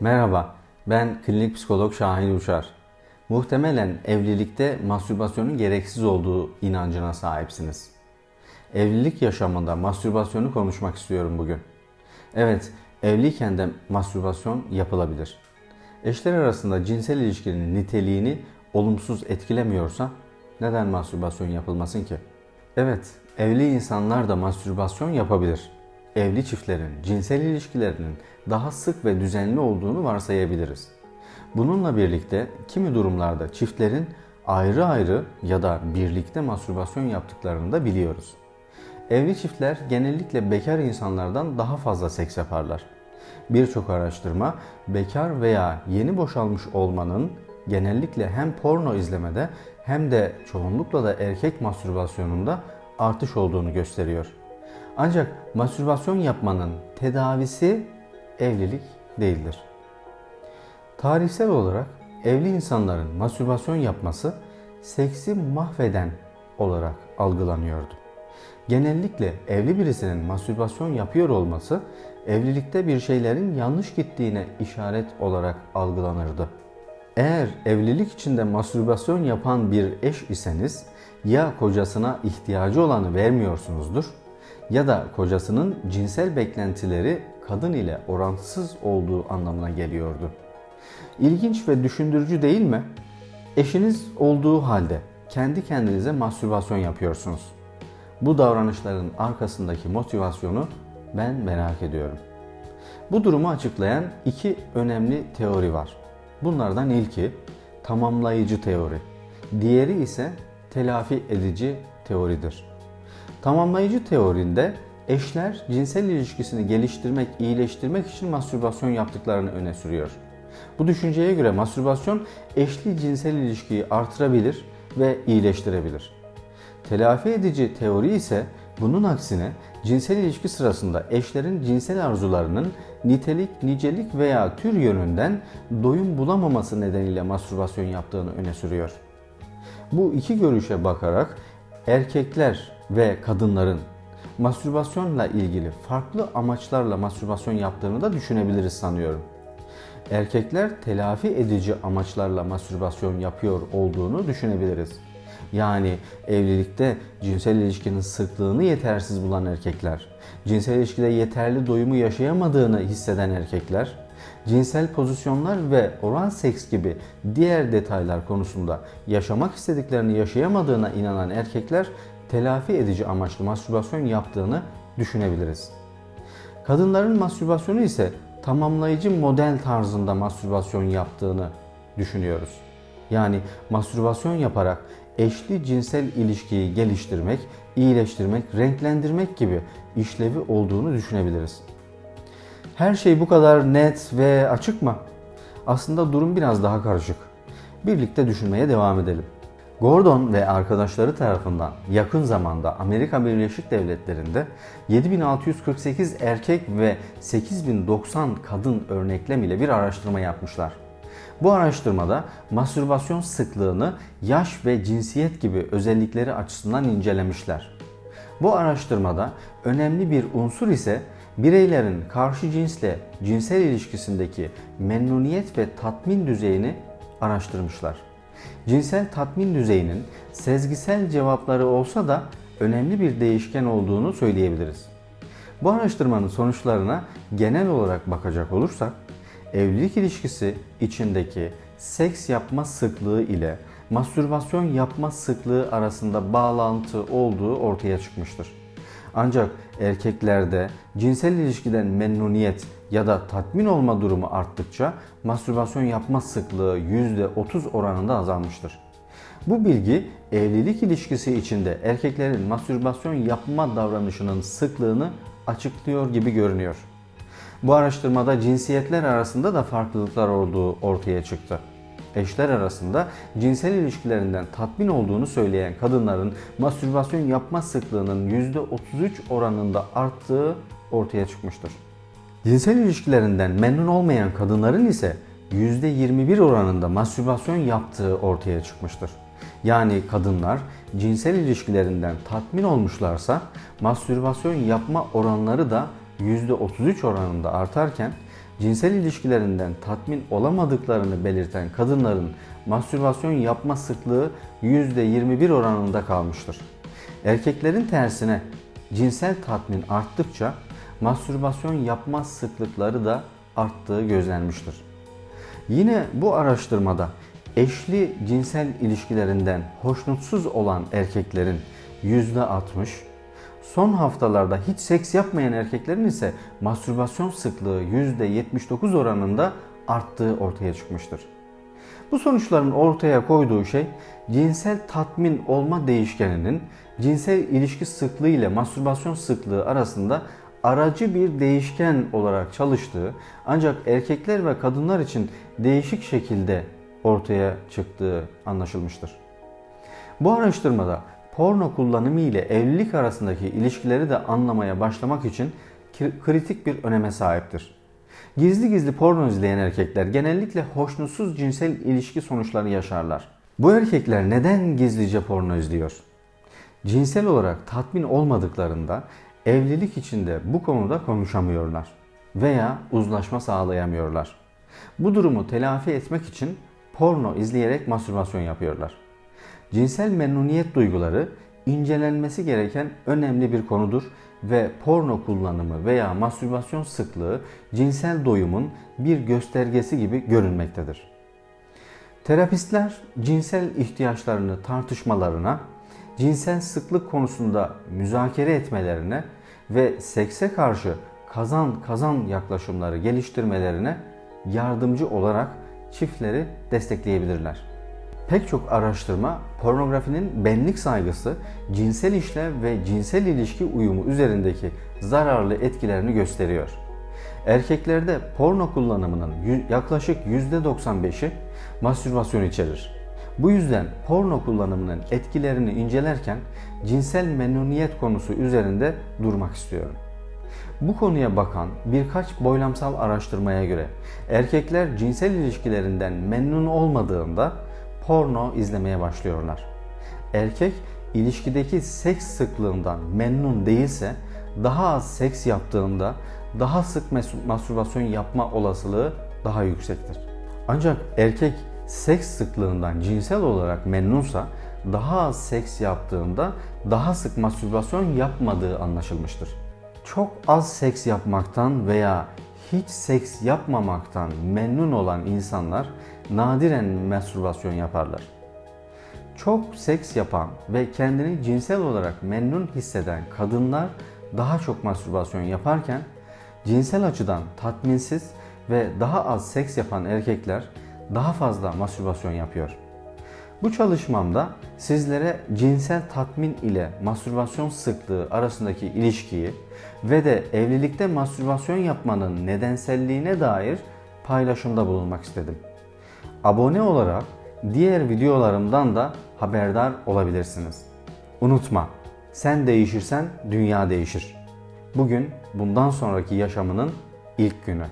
Merhaba, ben klinik psikolog Şahin Uçar. Muhtemelen evlilikte mastürbasyonun gereksiz olduğu inancına sahipsiniz. Evlilik yaşamında mastürbasyonu konuşmak istiyorum bugün. Evet, evliyken de mastürbasyon yapılabilir. Eşler arasında cinsel ilişkinin niteliğini olumsuz etkilemiyorsa neden mastürbasyon yapılmasın ki? Evet, evli insanlar da mastürbasyon yapabilir. Evli çiftlerin cinsel ilişkilerinin daha sık ve düzenli olduğunu varsayabiliriz. Bununla birlikte kimi durumlarda çiftlerin ayrı ayrı ya da birlikte mastürbasyon yaptıklarını da biliyoruz. Evli çiftler genellikle bekar insanlardan daha fazla seks yaparlar. Birçok araştırma bekar veya yeni boşalmış olmanın genellikle hem porno izlemede hem de çoğunlukla da erkek mastürbasyonunda artış olduğunu gösteriyor. Ancak mastürbasyon yapmanın tedavisi evlilik değildir. Tarihsel olarak evli insanların mastürbasyon yapması seksi mahveden olarak algılanıyordu. Genellikle evli birisinin mastürbasyon yapıyor olması evlilikte bir şeylerin yanlış gittiğine işaret olarak algılanırdı. Eğer evlilik içinde mastürbasyon yapan bir eş iseniz ya kocasına ihtiyacı olanı vermiyorsunuzdur ya da kocasının cinsel beklentileri kadın ile orantısız olduğu anlamına geliyordu. İlginç ve düşündürücü değil mi? Eşiniz olduğu halde kendi kendinize mastürbasyon yapıyorsunuz. Bu davranışların arkasındaki motivasyonu ben merak ediyorum. Bu durumu açıklayan iki önemli teori var. Bunlardan ilki tamamlayıcı teori. Diğeri ise telafi edici teoridir. Tamamlayıcı teorinde eşler cinsel ilişkisini geliştirmek, iyileştirmek için mastürbasyon yaptıklarını öne sürüyor. Bu düşünceye göre mastürbasyon eşli cinsel ilişkiyi artırabilir ve iyileştirebilir. Telafi edici teori ise bunun aksine cinsel ilişki sırasında eşlerin cinsel arzularının nitelik, nicelik veya tür yönünden doyum bulamaması nedeniyle mastürbasyon yaptığını öne sürüyor. Bu iki görüşe bakarak erkekler ve kadınların mastürbasyonla ilgili farklı amaçlarla mastürbasyon yaptığını da düşünebiliriz sanıyorum. Erkekler telafi edici amaçlarla mastürbasyon yapıyor olduğunu düşünebiliriz. Yani evlilikte cinsel ilişkinin sıklığını yetersiz bulan erkekler, cinsel ilişkide yeterli doyumu yaşayamadığını hisseden erkekler, cinsel pozisyonlar ve oral seks gibi diğer detaylar konusunda yaşamak istediklerini yaşayamadığına inanan erkekler telafi edici amaçlı mastürbasyon yaptığını düşünebiliriz. Kadınların mastürbasyonu ise tamamlayıcı model tarzında mastürbasyon yaptığını düşünüyoruz. Yani mastürbasyon yaparak eşli cinsel ilişkiyi geliştirmek, iyileştirmek, renklendirmek gibi işlevi olduğunu düşünebiliriz. Her şey bu kadar net ve açık mı? Aslında durum biraz daha karışık. Birlikte düşünmeye devam edelim. Gordon ve arkadaşları tarafından yakın zamanda Amerika Birleşik Devletleri'nde 7648 erkek ve 8090 kadın örneklem ile bir araştırma yapmışlar. Bu araştırmada mastürbasyon sıklığını yaş ve cinsiyet gibi özellikleri açısından incelemişler. Bu araştırmada önemli bir unsur ise bireylerin karşı cinsle cinsel ilişkisindeki memnuniyet ve tatmin düzeyini araştırmışlar. Cinsel tatmin düzeyinin sezgisel cevapları olsa da önemli bir değişken olduğunu söyleyebiliriz. Bu araştırmanın sonuçlarına genel olarak bakacak olursak, evlilik ilişkisi içindeki seks yapma sıklığı ile mastürbasyon yapma sıklığı arasında bağlantı olduğu ortaya çıkmıştır. Ancak erkeklerde cinsel ilişkiden memnuniyet ya da tatmin olma durumu arttıkça mastürbasyon yapma sıklığı %30 oranında azalmıştır. Bu bilgi evlilik ilişkisi içinde erkeklerin mastürbasyon yapma davranışının sıklığını açıklıyor gibi görünüyor. Bu araştırmada cinsiyetler arasında da farklılıklar olduğu ortaya çıktı. Eşler arasında cinsel ilişkilerinden tatmin olduğunu söyleyen kadınların mastürbasyon yapma sıklığının %33 oranında arttığı ortaya çıkmıştır. Cinsel ilişkilerinden memnun olmayan kadınların ise %21 oranında mastürbasyon yaptığı ortaya çıkmıştır. Yani kadınlar cinsel ilişkilerinden tatmin olmuşlarsa mastürbasyon yapma oranları da %33 oranında artarken cinsel ilişkilerinden tatmin olamadıklarını belirten kadınların mastürbasyon yapma sıklığı %21 oranında kalmıştır. Erkeklerin tersine cinsel tatmin arttıkça mastürbasyon yapma sıklıkları da arttığı gözlenmiştir. Yine bu araştırmada eşli cinsel ilişkilerinden hoşnutsuz olan erkeklerin %60, son haftalarda hiç seks yapmayan erkeklerin ise mastürbasyon sıklığı %79 oranında arttığı ortaya çıkmıştır. Bu sonuçların ortaya koyduğu şey cinsel tatmin olma değişkeninin cinsel ilişki sıklığı ile mastürbasyon sıklığı arasında aracı bir değişken olarak çalıştığı ancak erkekler ve kadınlar için değişik şekilde ortaya çıktığı anlaşılmıştır. Bu araştırmada porno kullanımı ile evlilik arasındaki ilişkileri de anlamaya başlamak için kritik bir öneme sahiptir. Gizli gizli porno izleyen erkekler genellikle hoşnutsuz cinsel ilişki sonuçları yaşarlar. Bu erkekler neden gizlice porno izliyor? Cinsel olarak tatmin olmadıklarında evlilik içinde bu konuda konuşamıyorlar veya uzlaşma sağlayamıyorlar. Bu durumu telafi etmek için porno izleyerek mastürbasyon yapıyorlar. Cinsel memnuniyet duyguları incelenmesi gereken önemli bir konudur ve porno kullanımı veya mastürbasyon sıklığı cinsel doyumun bir göstergesi gibi görünmektedir. Terapistler cinsel ihtiyaçlarını tartışmalarına, cinsel sıklık konusunda müzakere etmelerine ve sekse karşı kazan kazan yaklaşımları geliştirmelerine yardımcı olarak çiftleri destekleyebilirler. Pek çok araştırma pornografinin benlik saygısı, cinsel işlev ve cinsel ilişki uyumu üzerindeki zararlı etkilerini gösteriyor. Erkeklerde porno kullanımının yaklaşık %95'i mastürbasyon içerir. Bu yüzden porno kullanımının etkilerini incelerken cinsel memnuniyet konusu üzerinde durmak istiyorum. Bu konuya bakan birkaç boylamsal araştırmaya göre erkekler cinsel ilişkilerinden memnun olmadığında porno izlemeye başlıyorlar. Erkek ilişkideki seks sıklığından memnun değilse daha az seks yaptığında daha sık mastürbasyon yapma olasılığı daha yüksektir. Ancak erkek seks sıklığından cinsel olarak memnunsa daha az seks yaptığında daha sık mastürbasyon yapmadığı anlaşılmıştır. Çok az seks yapmaktan veya hiç seks yapmamaktan memnun olan insanlar nadiren mastürbasyon yaparlar. Çok seks yapan ve kendini cinsel olarak memnun hisseden kadınlar daha çok mastürbasyon yaparken cinsel açıdan tatminsiz ve daha az seks yapan erkekler daha fazla mastürbasyon yapıyor. Bu çalışmamda sizlere cinsel tatmin ile mastürbasyon sıklığı arasındaki ilişkiyi ve de evlilikte mastürbasyon yapmanın nedenselliğine dair paylaşımda bulunmak istedim. Abone olarak diğer videolarımdan da haberdar olabilirsiniz. Unutma, sen değişirsen dünya değişir. Bugün bundan sonraki yaşamının ilk günü.